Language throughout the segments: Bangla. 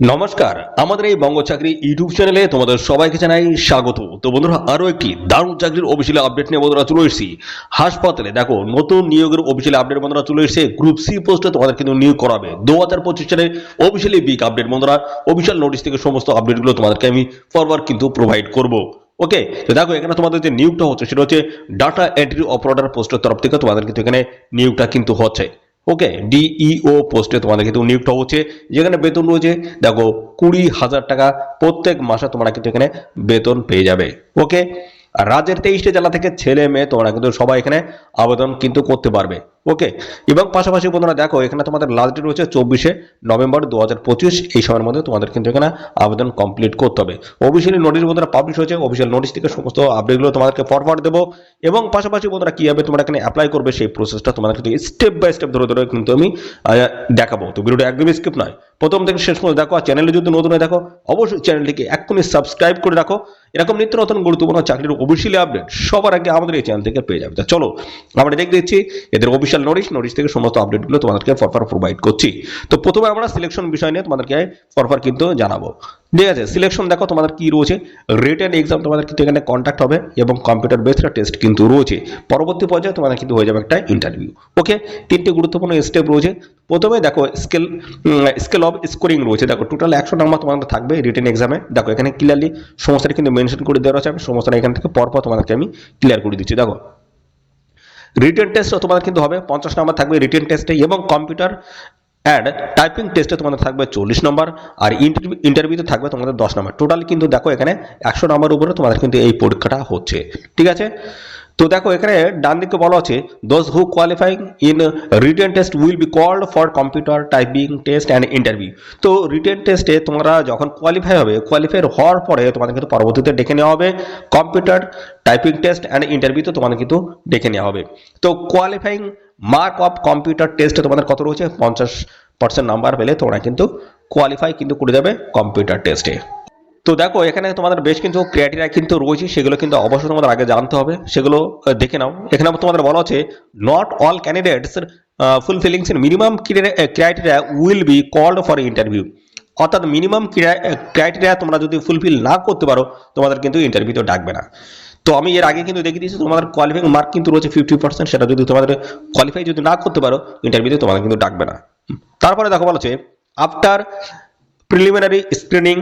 নমস্কার, আমাদের এই বঙ্গ চাকরি ইউটিউব চ্যানেলে তোমাদের সবাইকে জানাই স্বাগত। তো বন্ধুরা আরও একটি দারুণ চাকরির অফিসিয়াল আপডেট নিয়ে বন্ধুরা চলে এসেছি। হাসপাতালে দেখো, নতুন নিয়োগের অফিসিয়াল আপডেট বন্ধুরা চলে এসেছে। গ্রুপ সি পোস্টে তোমাদের কিন্তু নিয়োগ করাবে। দু হাজার পঁচিশ সালের অফিসিয়ালি বিগ আপডেট বন্ধুরা অফিসিয়াল নোটিশ থেকে সমস্ত আপডেটগুলো তোমাদেরকে আমি ফরওয়ার্ড কিন্তু প্রোভাইড করব। ওকে তো দেখো, এখানে তোমাদের যে নিয়োগটা হচ্ছে, সেটা হচ্ছে ডাটা এন্ট্রি অপারেটর পোস্টের তরফ থেকে তোমাদের কিন্তু এখানে নিয়োগটা কিন্তু হচ্ছে। ওকে ডিইও পোস্টে তোমাদের কিন্তু নিয়োগটা হচ্ছে। যেখানে বেতন রয়েছে, দেখো, কুড়ি হাজার টাকা প্রত্যেক মাসে তোমরা কিন্তু এখানে বেতন পেয়ে যাবে। ওকে রাজ্যের তেইশটা জেলা থেকে ছেলে মেয়ে তোমরা কিন্তু সবাই এখানে আবেদন কিন্তু করতে পারবে। ওকে এবং পাশাপাশি বন্ধুরা দেখো, এখানে তোমাদের লাস্ট ডেট রয়েছে চব্বিশে নভেম্বর দু হাজার পঁচিশ। এই সময়ের মধ্যে তোমাদের কিন্তু এখানে আবেদন কমপ্লিট করতে হবে। অফিসিয়ালি নোটিশ বন্ধুরা পাবলিশ হয়েছে। অফিসিয়াল নোটিশ থেকে সমস্ত আপডেটগুলো তোমাদেরকে ফরওয়ার্ড দেবো। এবং পাশাপাশি বন্ধুরা কীভাবে তোমরা এখানে অ্যাপ্লাই করবে, সেই প্রসেসটা তোমাদের কিন্তু স্টেপ বাই স্টেপ ধরে ধরে কিন্তু আমি দেখাবো। তো ভিডিওটা একদমই স্কিপ নয়। প্রথম থেকে শেষ পর্যন্ত দেখো, আর চ্যানেলে যদি নতুন হয়ে দেখো, অবশ্যই চ্যানেলটিকে এক্ষুনি সাবস্ক্রাইব করে রাখো। এরকম নিত্য নতুন গুরুত্বপূর্ণ চাকরির অফিসিয়ালি আপডেট সবার আগে আমাদের এই চ্যানেল থেকে পেয়ে যাবে। চলো, আমরা দেখে দিচ্ছি এদের অফিসিয়াল নোটিশ নোটিশ থেকে সমস্ত আপডেটগুলো তোমাদেরকে ফরফার প্রোভাইড করছি। তো প্রথমে আমরা সিলেকশন বিষয় নিয়ে তোমাদেরকে ফরফার কিন্তু জানাব। ঠিক আছে সিলেকশন দেখো তোমাদের কি রয়েছে। রিটেন এক্সাম তোমাদের কিন্তু এখানে কন্ট্যাক্ট হবে এবং কম্পিউটার বেসড টেস্ট কিন্তু রয়েছে। পরবর্তী পর্যায়ে তোমাদের কিন্তু হয়ে যাবে একটা ইন্টারভিউ ওকে তিনটি গুরুত্বপূর্ণ স্টেপ রয়েছে। প্রথমে দেখো স্কেল স্কেল অফ স্কোরিং রয়েছে। দেখো টোটাল একশো নাম্বার তোমাদের থাকবে রিটেন এক্সামে দেখো এখানে ক্লিয়ারলি সমস্যাটা কিন্তু মেনশন করে দেওয়া আছে আমি সমস্যাটা এখান থেকে পরপর তোমাদেরকে আমি ক্লিয়ার করে দিচ্ছি। দেখো রিটেন টেস্ট তোমাদের কিন্তু হবে, পঞ্চাশ নম্বর থাকবে রিটেন টেস্টে এবং কম্পিউটার অ্যান্ড টাইপিং টেস্টে তোমাদের থাকবে চল্লিশ নম্বর আর ইন্টারভিউ ইন্টারভিউতে থাকবে তোমাদের দশ নম্বর টোটাল কিন্তু দেখো এখানে একশো নম্বর উপরে তোমাদের কিন্তু এই পরীক্ষাটা হচ্ছে। ঠিক আছে? তো দেখো, এখানে ডান দিকে বলা আছে those who qualifying in written test will be called for computer typing test and interview তো রিটেন টেস্টে তোমরা যখন কোয়ালিফাই হবে কোয়ালিফাই হওয়ার পরে তোমাদের কিন্তু পরবর্তীতে ডেকে নেওয়া হবে। কম্পিউটার টাইপিং টেস্ট অ্যান্ড ইন্টারভিউতে তোমাদের কিন্তু ডেকে নেওয়া হবে। তো কোয়ালিফাইং মার্ক অফ কম্পিউটার টেস্টে তোমাদের কত রয়েছে? পঞ্চাশ পার্সেন্ট নাম্বার পেলে তোমরা কিন্তু কোয়ালিফাই কিন্তু করে যাবে কম্পিউটার টেস্টে তো দেখো, এখানে তোমাদের বেশ কিছু ক্রাইটেরিয়া কিন্তু রয়েছে, সেগুলো কিন্তু অবশ্যই তোমাদের আগে জানতে হবে। সেগুলো দেখে নাও। এখানে তোমাদের বলা হচ্ছে not all candidates fulfillings minimum criteria will be called for interview অর্থাৎ মিনিমাম ক্রাইটেরিয়া তোমরা যদি ফুলফিল না করতে পারো, তোমাদের কিন্তু ইন্টারভিউতে ডাকবে না। তো আমি এর আগে কিন্তু দেখে দিয়েছি তোমাদের কোয়ালিফাইং মার্ক কিন্তু রয়েছে ফিফটি পার্সেন্ট সেটা যদি তোমাদের কোয়ালিফাই যদি না করতে পারো ইন্টারভিউতে তোমাদের কিন্তু ডাকবে না। তারপরে দেখো বলা হচ্ছে after preliminary screening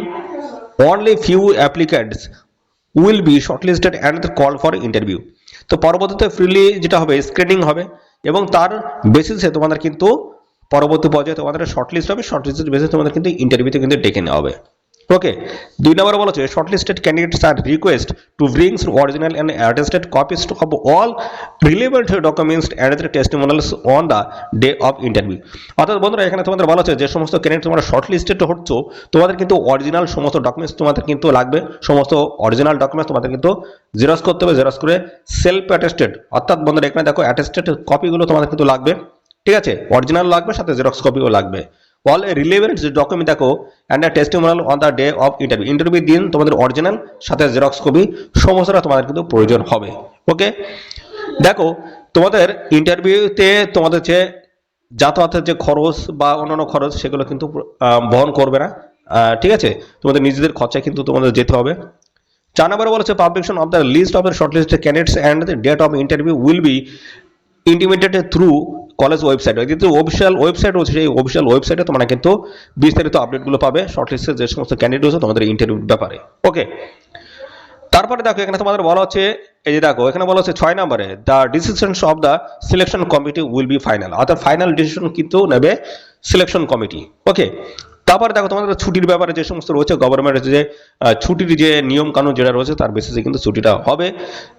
only few applicants will be shortlisted and call for interview তো পরবর্তীতে ফ্রিলি যেটা হবে স্ক্রিনিং হবে এবং তার বেসিসে তোমাদের কিন্তু পরবর্তী পর্যায়ে তোমাদের শর্টলিস্ট হবে শর্টলিস্টের বেসিসে তোমাদের কিন্তু ইন্টারভিউতে কিন্তু ডেকে নেওয়া হবে। ওকে দুই নম্বর বলা হচ্ছে shortlisted candidates are request to brings original and attested copies to of all relevant documents and testimonials on the day of interview অর্থাৎ বন্ধুরা, এখানে তোমাদের বলা হচ্ছে যে সমস্ত ক্যান্ডিডেট তোমরা শর্টলিস্টেড হচ্ছ, তোমাদের কিন্তু অরিজিনাল সমস্ত ডকুমেন্টস তোমাদের কিন্তু লাগবে, সমস্ত অরিজিনাল ডকুমেন্টস তোমাদের কিন্তু জেরক্স করতে হবে জেরক্স করে সেলফ অ্যাটেস্টেড অর্থাৎ বন্ধুরা এখানে দেখো অ্যাটেস্টেড কপিগুলো তোমাদের কিন্তু লাগবে, ঠিক আছে? অরিজিনাল লাগবে, সাথে জেরক্স কপিও লাগবে। অল রিলেভেন্ট ডকুমেন্ট দেখো and uh testimonial on the day of interview interview দিন তোমাদের অরিজিনাল সাথে জেরক্স কপি সমস্তটা তোমাদের কিন্তু প্রয়োজন হবে ওকে দেখো, তোমাদের ইন্টারভিউতে তোমাদের যে যাতায়াতের যে খরচ বা অন্যান্য খরচ, সেগুলো কিন্তু বহন করবে না ঠিক আছে? তোমাদের নিজেদের খরচায় কিন্তু তোমাদের যেতে হবে। চার নম্বরে বলেছে publication of the list of the short list candidates and the date of interview will be intimated through college website কিন্তু অফিসিয়াল ওয়েবসাইট রয়েছে, সেই অফিসিয়াল ওয়েবসাইটে তোমরা কিন্তু বিস্তারিত আপডেটগুলো পাবে শর্টলিস্টে যে সমস্ত ক্যান্ডিডেট রয়েছে তোমাদের ইন্টারভিউ ব্যাপারে ওকে তারপরে দেখো, এখানে তোমাদের বলা হচ্ছে, এই যে দেখো, এখানে বলা হচ্ছে ছয় নম্বরে the decisions of the selection committee will be final অর্থাৎ ফাইনাল ডিসিশন কিন্তু নেবে সিলেকশন কমিটি ওকে তারপরে দেখো তোমাদের ছুটির ব্যাপারে যে সমস্ত রয়েছে গভর্নমেন্টের যে ছুটির যে নিয়ম কানুন যেটা রয়েছে, তার বেসিসে কিন্তু ছুটিটা হবে,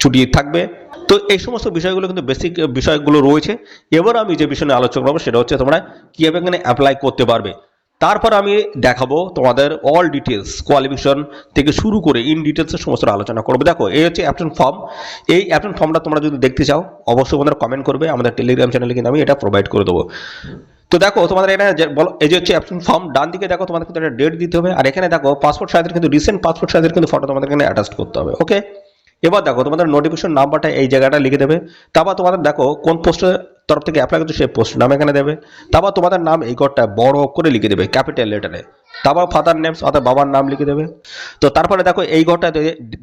ছুটি থাকবে। তো এই সমস্ত বিষয়গুলো কিন্তু বেসিক বিষয়গুলো রয়েছে। এবার আমি যে বিষয় নিয়ে আলোচনা করব, সেটা হচ্ছে তোমরা কীভাবে এখানে অ্যাপ্লাই করতে পারবে। তারপর আমি দেখাবো তোমাদের অল ডিটেলস কোয়ালিফিকেশন থেকে শুরু করে ইন ডিটেলসের সমস্ত আলোচনা করব। দেখো, এই হচ্ছে অ্যাপশন ফর্ম এই অ্যাপশন ফর্মটা তোমরা যদি দেখতে চাও, অবশ্যই তোমাদের কমেন্ট করবে। আমাদের টেলিগ্রাম চ্যানেলে কিন্তু আমি এটা প্রোভাইড করে দেবো। তো দেখো, তোমাদের বলো, এই যে হচ্ছে অ্যাপশন ফর্ম, ডান দিকে দেখো তোমাদের কিন্তু একটা ডেট দিতে হবে, আর এখানে দেখো পাসপোর্ট সাইজের কিন্তু রিসেন্ট পাসপোর্ট সাইজের কিন্তু ফটো তোমাদের এখানে অ্যাটাচ করতে হবে ওকে এবার দেখো, তোমাদের নোটিফিকেশন নাম্বারটা এই জায়গাটা লিখে দেবে, তারপর তোমাদের দেখো কোন পোস্টের তরফ থেকে অ্যাপ্লাই করছে সেই পোস্ট নাম এখানে দেবে, তারপর তোমাদের নাম এই ঘরটা বড় করে লিখে দেবে ক্যাপিটাল লেটারে তারপর ফাদার নেমস অর্থাৎ বাবার নাম লিখে দেবে। তো তারপরে দেখো, এই ঘরটা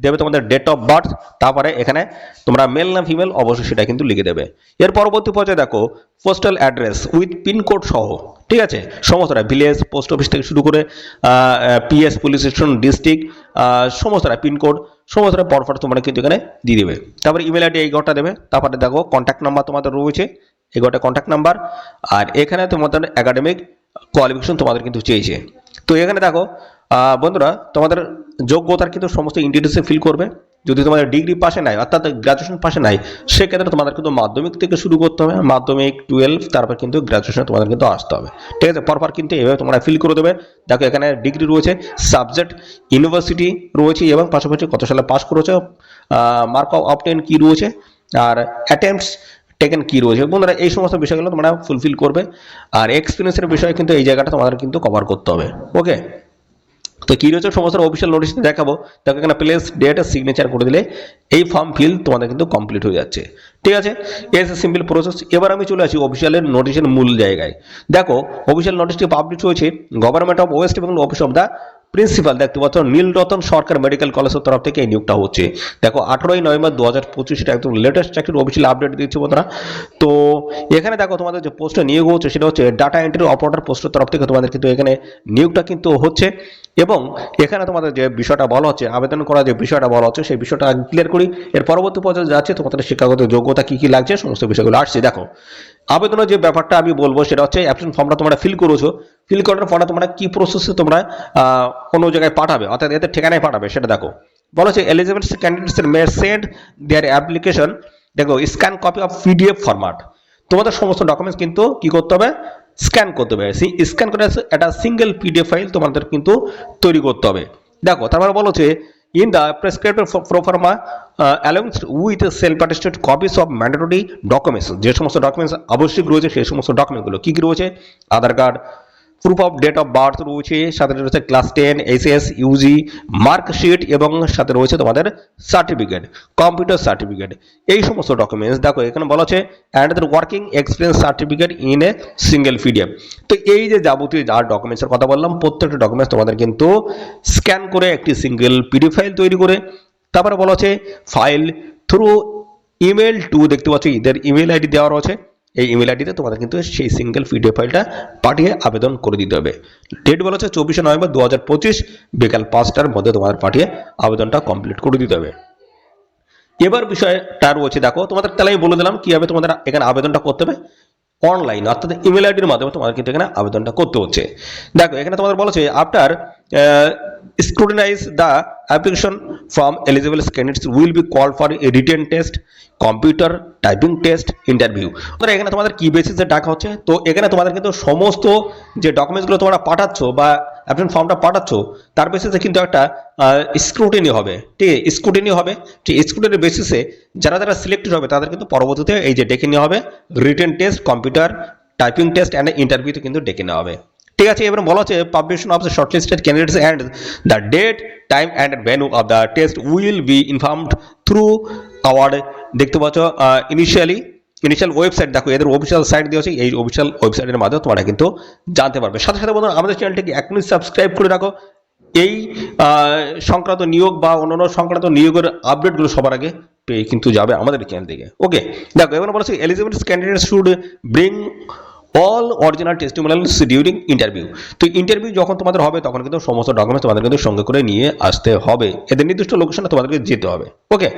দেবে তোমাদের ডেট অফ বার্থ তারপরে এখানে তোমরা মেল না ফিমেল অবশ্যই সেটা কিন্তু লিখে দেবে। এর পরবর্তী পর্যায়ে দেখো পোস্টাল অ্যাড্রেস উইথ পিনকোড সহ, ঠিক আছে? সমস্তটা ভিলেজ পোস্ট অফিস থেকে শুরু করে পিএস পুলিশ স্টেশন ডিস্ট্রিক্ট সমস্তটা পিনকোড সমস্তটা পরপর তোমরা কিন্তু এখানে দিয়ে দেবে। তারপরে ইমেল আইডি এই ঘরটা দেবে। তারপরে দেখো কন্ট্যাক্ট নাম্বার তোমাদের রয়েছে, এই ঘরটা কন্ট্যাক্ট নাম্বার আর এখানে তোমাদের একাডেমিক কোয়ালিফিকেশন তোমাদের কিন্তু চেয়েছে। তো এখানে দেখো বন্ধুরা, তোমাদের যোগ্যতার কিন্তু সমস্ত ইন্ডিটেলসে ফিল করবে। যদি তোমাদের ডিগ্রি পাশে নাই, অর্থাৎ গ্রাজুয়েশন পাশে নাই, সেক্ষেত্রে তোমাদের কিন্তু মাধ্যমিক থেকে শুরু করতে হবে। মাধ্যমিক টুয়েলভ তারপর কিন্তু গ্রাজুয়েশন তোমাদের কিন্তু আসতে হবে। ঠিক আছে? পরপর কিন্তু এভাবে তোমরা ফিল করে দেবে। দেখো, এখানে ডিগ্রি রয়েছে সাবজেক্ট ইউনিভার্সিটি রয়েছে এবং পাশাপাশি কত সালে পাস করেছে? মার্ক অফ অপটেন কী রয়েছে? আর অ্যাটেম্পটস টেকেন কি রয়েছে? বন্ধুরা, এই সমস্ত বিষয়গুলো তোমরা ফুলফিল করবে। আর এক্সপিরিয়েন্সের বিষয়ে কিন্তু এই জায়গাটা তোমাদের কিন্তু কভার করতে হবে। ওকে তো কি রয়েছে? সমস্ত অফিসিয়াল নোটিশ দেখাবো। দেখো এখানে প্লেস ডেট সিগনেচার করে দিলে এই ফর্ম ফিল তোমাদের কিন্তু কমপ্লিট হয়ে যাচ্ছে। ঠিক আছে? এস সিম্পল প্রসেস এবার আমি চলে আসি অফিসিয়ালের নোটিশের মূল জায়গায়। দেখো অফিসিয়াল নোটিশটি পাবলিশ হয়েছে government of West Bengal office of the principal দেখতে পাচ্ছ নীলরতন সরকার মেডিকেল কলেজের তরফ থেকে এই নিয়োগটা হচ্ছে। দেখো, আঠেরোই নভেম্বর দু হাজার পঁচিশটা একদম লেটেস্ট চাকরির অফিসিয়াল আপডেট দিচ্ছে বন্ধুরা। তো এখানে দেখো, তোমাদের যে পোস্টে নিয়োগ হচ্ছে, সেটা হচ্ছে ডাটা এন্ট্রি অপারেটর পোস্টের তরফ থেকে তোমাদের কিন্তু এখানে নিয়োগটা কিন্তু হচ্ছে। এবং এখানে তোমাদের যে বিষয়টা বলা হচ্ছে, আবেদন করা যে বিষয়টা বলা হচ্ছে, সেই বিষয়টা ক্লিয়ার করি। এর পরবর্তী পর্যায়ে যাচ্ছে, তোমাদের শিক্ষাগত যোগ্যতা কি কি লাগছে, সমস্ত বিষয়গুলো আসছে। দেখো, আবেদনের যে ব্যাপারটা আমি বলব সেটা হচ্ছে অ্যাপ্লিকেশন ফর্মটা তোমরা ফিল করেছ। ফিল করার পরে তোমরা কি প্রসেসে তোমরা কোনো জায়গায় পাঠাবে? অর্থাৎ এদের ঠিকানায় পাঠাবে, সেটা দেখো। বলা হচ্ছে eligible candidates may send their application দেখো scan copy of PDF format তোমাদের সমস্ত ডকুমেন্টস কিন্তু কি করতে হবে? স্ক্যান করতে হবে। স্ক্যান করে একটা সিঙ্গেল পিডিএফ ফাইল তোমাদের কিন্তু তৈরি করতে হবে। দেখো, তারপরে বলছে in the prescribe proforma allowance with self attested copies of mandatory documents যে সমস্ত ডকুমেন্টস আবশ্যিক রয়েছে, সেই সমস্ত ডকুমেন্টগুলো কী কী রয়েছে? Aadhaar card proof of date of birth রয়েছে, সাথে রয়েছে class ten SS UG marksheet এবং সাথে রয়েছে তোমাদের সার্টিফিকেট কম্পিউটার সার্টিফিকেট এই সমস্ত ডকুমেন্টস দেখো, এখানে বলা আছে and working experience certificate in a single PDF তো এই যে যাবতীয় যা ডকুমেন্টসের কথা বললাম, প্রত্যেকটা ডকুমেন্টস তোমাদের কিন্তু স্ক্যান করে একটি সিঙ্গেল পিডিএফ ফাইল তৈরি করে, তারপরে বলা আছে ফাইল থ্রু ইমেল টু দেখতে পাচ্ছ, এদের ইমেল আইডি দেওয়া রয়েছে। এই ইমেল আইডিতে তোমাদের কিন্তু সেই সিঙ্গেল পিডিএফ ফাইলটা পাঠিয়ে আবেদন করে দিতে হবে। ডেট বলা হচ্ছে চব্বিশে নভেম্বর দু হাজার পঁচিশ, বিকাল পাঁচটার মধ্যে তোমাদের পাঠিয়ে আবেদনটা কমপ্লিট করে দিতে হবে। এবার বিষয়টা রয়েছে, দেখো, তোমাদের তাহলে আমি বলে দিলাম কীভাবে তোমাদের এখানে আবেদনটা করতে হবে। অনলাইন অর্থাৎ ইমেল আইডির মাধ্যমে তোমাদের কিন্তু এখানে আবেদনটা করতে হচ্ছে। দেখো, এখানে তোমাদের বলা হচ্ছে after scrutinize the application from eligible candidates will be call for a written test computer typing test interview তোমরা এখানে তোমাদের কি বেসিসে ডাকা হচ্ছে। তো এখানে তোমাদের কিন্তু সমস্ত যে ডকুমেন্টসগুলো তোমরা পাঠাচ্ছ বা অ্যাপ্লিকেশন ফর্মটা পাঠাচ্ছ, তার বেসিসে কিন্তু একটা স্ক্রুটিনি হবে। ঠিক আছে? স্ক্রুটিনি হবে। ঠিক স্ক্রুটিনির বেসিসে যারা যারা সিলেক্টেড হবে, তাদের কিন্তু পরবর্তীতে এই যে ডেকে নেওয়া হবে। Written test computer typing test and ইন্টারভিউতে কিন্তু ডেকে নেওয়া হবে। ঠিক আছে, এবার বলা হচ্ছে publication of the shortlisted candidates and the date time and venue of the test will be informed through our দেখতে পাচ্ছ ইনিশিয়ালি ইনিশিয়াল ওয়েবসাইট দেখো, এদের অফিসিয়াল সাইট দেওয়া আছে, এই অফিসিয়াল ওয়েবসাইটের মাধ্যমে তোমরা কিন্তু জানতে পারবে। সাথে সাথে বন্ধুরা, আমাদের চ্যানেলটিকে এখনই সাবস্ক্রাইব করে রাখো। এই সংক্রান্ত নিয়োগ বা অন্যান্য সংক্রান্ত নিয়োগের আপডেটগুলো সবার আগে পেয়ে কিন্তু যাবে আমাদের চ্যানেল থেকে। ওকে দেখো, এবার বলেছে eligible candidate should bring all original testimonials during interview তো ইন্টারভিউ যখন তোমাদের হবে, তখন কিন্তু সমস্ত ডকুমেন্টস তোমাদের কিন্তু সঙ্গে করে নিয়ে আসতে হবে। এদের নির্দিষ্ট লোকেশনে তোমাদেরকে যেতে হবে। ওকে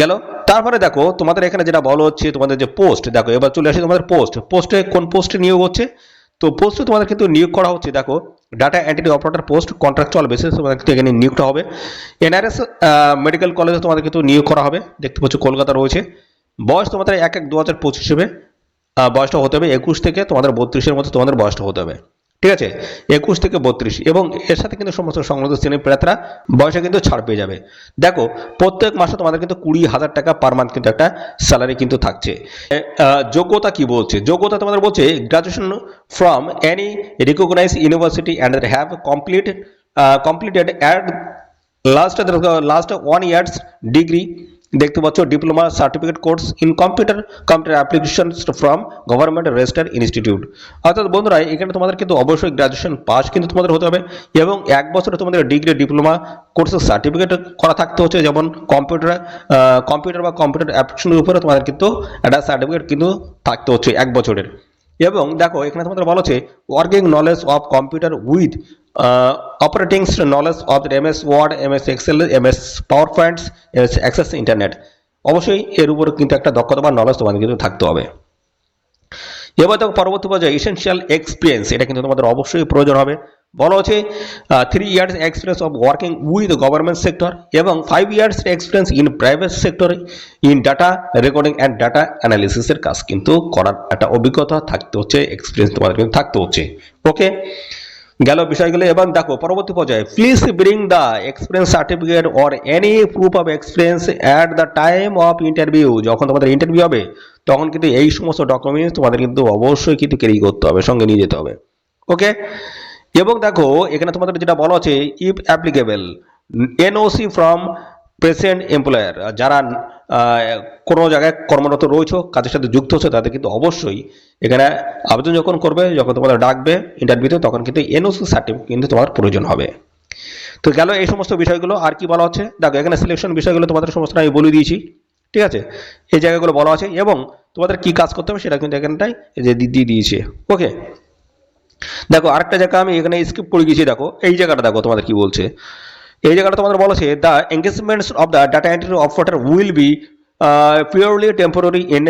গেল? তারপরে দেখো, তোমাদের এখানে যেটা বলো হচ্ছে, তোমাদের যে পোস্ট দেখো, এবার চলে আসে তোমাদের পোস্ট পোস্টে কোন পোস্টে নিয়োগ হচ্ছে? তো পোস্টে তোমাদের কিন্তু নিয়োগ করা হচ্ছে, দেখো data entry operator post contractual basis তোমাদের কিন্তু এখানে নিয়োগটা হবে। এনআরএস মেডিকেল কলেজে তোমাদের কিন্তু নিয়োগ করা হবে। দেখতে পাচ্ছ, কলকাতা রয়েছে। বয়স তোমাদের এক এক দু হাজার পঁচিশ হিসেবে। বয়সটা হতে হবে একুশ থেকে তোমাদের বত্রিশের মধ্যে তোমাদের বয়সটা হতে হবে। ঠিক আছে? একুশ থেকে বত্রিশ। এবং এর সাথে কিন্তু সমস্ত সংলগ্ন শ্রেণির প্রার্থীরা বয়সে কিন্তু ছাড় পেয়ে যাবে। দেখো, প্রত্যেক মাসে তোমাদের কিন্তু কুড়ি হাজার টাকা পার মান্থ কিন্তু একটা স্যালারি কিন্তু থাকছে। যোগ্যতা কি বলছে? যোগ্যতা তোমাদের বলছে graduation from any recognise university and have complete completed at last last one years degree দেখতে পাচ্ছ diploma certificate course in computer computer application from government registered institute. অর্থাৎ বন্ধুরা, এখানে তোমাদের কিন্তু অবশ্যই গ্রাজুয়েশন পাস কিন্তু তোমাদের হতে হবে এবং এক বছরে তোমাদের ডিগ্রি ডিপ্লোমা কোর্সের সার্টিফিকেট করা থাকতে হচ্ছে। যেমন কম্পিউটার কম্পিউটার বা কম্পিউটার অ্যাপ্লিকেশনের উপরে তোমাদের কিন্তু একটা সার্টিফিকেট কিন্তু থাকতে হচ্ছে এক বছরের। এবং দেখো, এখানে তোমাদের বলা হচ্ছে working knowledge of computer with operating knowledge of M S Word M S Excel M S PowerPoints M S Access internet অবশ্যই এর উপর কিন্তু একটা দক্ষতা বা নলেজ তোমাদের কিন্তু থাকতে হবে। এবার দেখো, পরবর্তী পর্যায়ে এসেনশিয়াল এক্সপিরিয়েন্স এটা কিন্তু তোমাদের অবশ্যই প্রয়োজন হবে। বলা হচ্ছে three years experience of working with government sector এবং five years experience in private sector in data recording and data অ্যানালিসিসের কাজ কিন্তু করার একটা অভিজ্ঞতা থাকতে হচ্ছে এক্সপিরিয়েন্স তোমাদের কিন্তু থাকতে হচ্ছে। ওকে গেল বিষয়গুলো। এবং দেখো, পরবর্তী পর্যায়ে please bring the experience certificate or any proof of experience at the time of interview যখন তোমাদের ইন্টারভিউ হবে, তখন কিন্তু এই সমস্ত ডকুমেন্টস তোমাদের কিন্তু অবশ্যই কিন্তু ক্যারি করতে হবে, সঙ্গে নিয়ে যেতে হবে। ওকে এবং দেখো, এখানে তোমাদের যেটা বলা আছে if applicable NOC from present employer যারা কোনো জায়গায় কর্মরত রয়েছে, কাজের সাথে যুক্ত হচ্ছে, তাদের কিন্তু অবশ্যই এখানে আবেদন যখন করবে, যখন তোমাদের ডাকবে ইন্টারভিউতে তখন কিন্তু এনওসি সার্টিফিকেট কিন্তু তোমার প্রয়োজন হবে। তো গেল এই সমস্ত বিষয়গুলো, আর কি বলা হচ্ছে? দেখো, এখানে সিলেকশন বিষয়গুলো তোমাদের সমস্ত আমি বলে দিয়েছি, ঠিক আছে? এই জায়গাগুলো বলা আছে, এবং তোমাদের কি কাজ করতে হবে, সেটা কিন্তু এখানটাই যে দিয়ে দিয়েছে। ওকে দেখো, আরেকটা জায়গা আমি এখানে স্কিপ করে গেছি, দেখো, এই জায়গাটা দেখো তোমাদের কি বলছে। এই জায়গাটা তোমাদের বলেছে the engagements of the data entry operator will be purely temporary in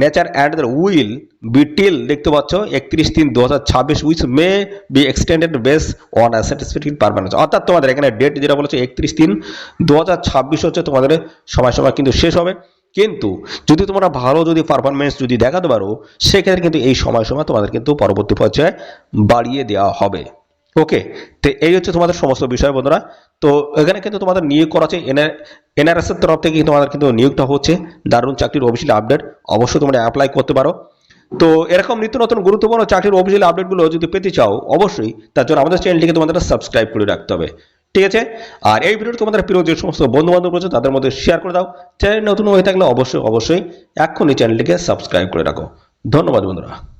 nature and the will be till দেখতে পাচ্ছ, একত্রিশ তিন দু হাজার ছাব্বিশ which may be extended base on satisfactory performance. অর্থাৎ তোমাদের এখানে ডেট যেটা বলেছে, একত্রিশ তিন দু হাজার ছাব্বিশ হচ্ছে তোমাদের সময় সময় কিন্তু শেষ হবে। কিন্তু যদি তোমরা ভালো যদি পারফরমেন্স যদি দেখাতে পারো, সেক্ষেত্রে কিন্তু এই সময় সময় তোমাদের কিন্তু পরবর্তী পর্যায়ে বাড়িয়ে দেওয়া হবে। ওকে তো এই হচ্ছে তোমাদের সমস্ত বিষয় বন্ধুরা। তো এখানে কিন্তু তোমাদের নিয়োগ করা আছে এনআর এনআরএস এর তরফ থেকে কিন্তু তোমাদের কিন্তু নিয়োগটা হচ্ছে। দারুণ চাকরির অফিসিয়াল আপডেট অবশ্যই তোমরা অ্যাপ্লাই করতে পারো। তো এরকম নিত্য নতুন গুরুত্বপূর্ণ চাকরির অফিসিয়াল আপডেটগুলো যদি পেতে চাও, অবশ্যই তার জন্য আমাদের চ্যানেলটিকে তোমাদের সাবস্ক্রাইব করে রাখতে হবে। ঠিক আছে? আর এই ভিডিওটি তোমাদের প্রিয় যে সমস্ত বন্ধু বান্ধব রয়েছে, তাদের মধ্যে শেয়ার করে দাও। চ্যানেল নতুন হয়ে থাকলে অবশ্যই অবশ্যই এক্ষুনি চ্যানেলটিকে সাবস্ক্রাইব করে রাখো। ধন্যবাদ বন্ধুরা।